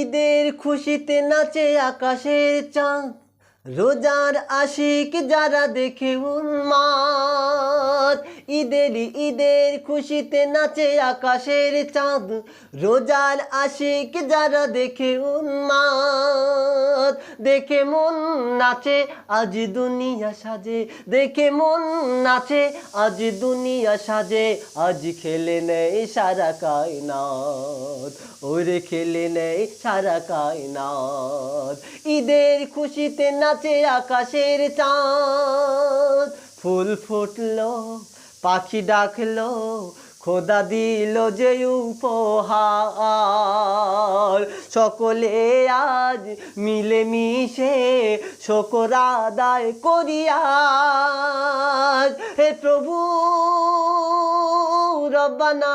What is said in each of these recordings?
ঈদের খুশিতে নাচে আকাশের চাঁদ। রোজার আশিক যারা দেখে উন্মাদ। ঈদের ঈদের খুশিতে নাচে আকাশের চাঁদ। রোজার আশিক যারা দেখে উন্মাদ। দেখে মন নাচে, আজ দুনিয়া সাজে। দেখে মন নাচে, আজ দুনিয়া সাজে। আজ খেলে নেই সারা কায়নাত। ওরে খেলে নেই সারা কায়নাত। ঈদের খুশিতে নাচে আকাশের চাঁদ। ফুল ফুটলো, পাখি ডাকলো খোদা দিল যে উপহার। সকলে আজ মিলে মিশে শকর আদায় করিয়া হে প্রভু রব্বানা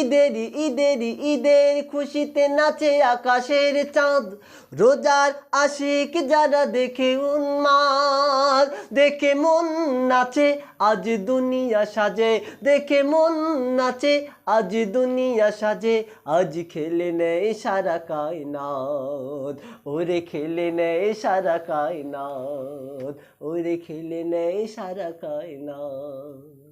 ঈদের ঈদের ঈদের খুশিতে নাচে আকাশের চাঁদ। রোজার আশিক যারা দেখে উন্মাদ, দেখে মন নাচে, আজ দুনিয়া সাজে। দেখে মন নাচে, আজ দুনিয়া সাজে। আজ খেলে নেই সারা কায়নাত। ওরে খেলে নেই সারা কায়নাত। ওরে খেলে নেই সারা কায়নাত।